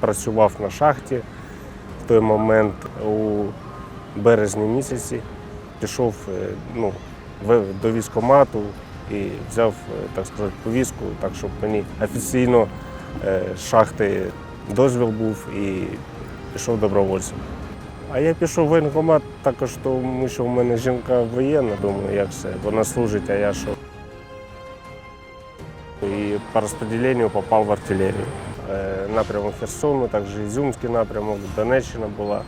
працював на шахті в той момент у березні місяці. Пішов е, ну, до військкомату і взяв, е, так сказати, повістку, так щоб мені офіційно е, шахти дозвіл був і пішов добровольцем. А я пішов в воєнкомат також, тому що в мене жінка воєнна, думаю, як це, вона служить, а я що. І по розподіленню попав в артилерію. Е, Напрямок Херсону, також Ізюмський напрямок, Донеччина була.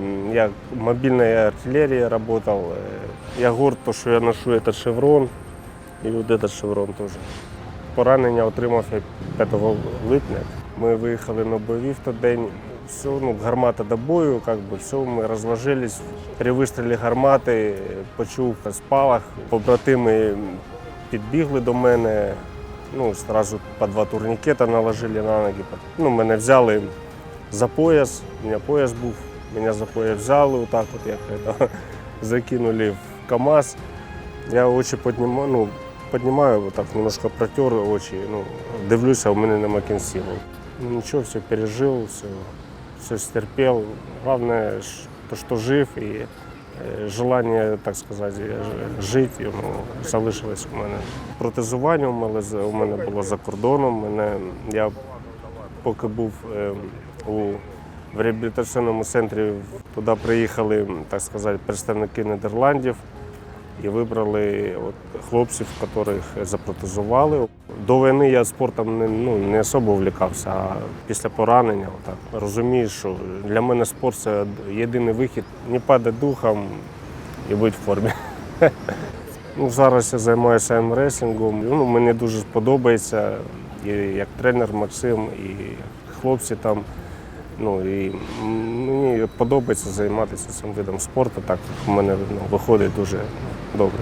М, Я мобільная артиллерия работал. Э, Я горд, то, що я ношу этот шеврон і от этот шеврон теж. Поранення отримав я 5 липня. Ми виїхали на бойові в той день. Все, ну, гармата до бою, как бы, все, ми розложились. При вистрілі гармати е, почув спалах. Побратими підбігли до мене. Ну, одразу по два турнікета наложили на ноги. Ну, мене взяли за пояс, у меня пояс був, меня за пояс взяли, вот так як это, закинули в КАМАЗ. Я очі піднімаю, ну, піднімаю, так немножко протер очі, ну, дивлюся, у мене нема кінців. Ну, нічого, все пережив, все, все ш- то, що жив і желання, так сказати, жити, ну, залишилось у мене. Протезування у мене, у мене було за кордоном. Мене, я поки був е, у в реабілітаційному центрі, туди приїхали, так сказати, представники Нідерландів і вибрали от, хлопців, яких запротезували. До війни я спортом не, ну, не особо увлікався, а після поранення отак, розумію, що для мене спорт це єдиний вихід не падати духом і бути в формі. Ну, зараз я займаюся МРесінгом. Ну, мені дуже подобається і як тренер Максим, і хлопці там. Ну, і мені подобається займатися цим видом спорту. Так в мене ну, виходить дуже добре.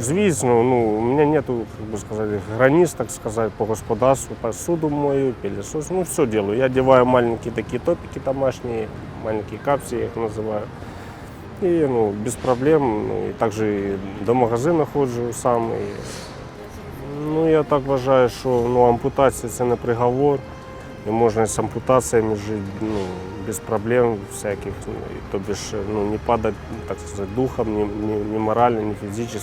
Звісно, ну, у мене нету, как бы сказать, границ, так сказать, по господарству, посуду мою, пылесос, ну, все делаю. Я одеваю маленькие такие топики домашние, маленькие капси, я их называю. И, ну, без проблем, ну, и также и до магазину ходжу сам. І, ну, я так вважаю, що ну, ампутація це не приговор. І можна з ампутаціями жити ну, без проблем всяких. Ну, і, тобі ж ну, не падати, так сказати, духом, ні, ні, ні морально, ні фізично.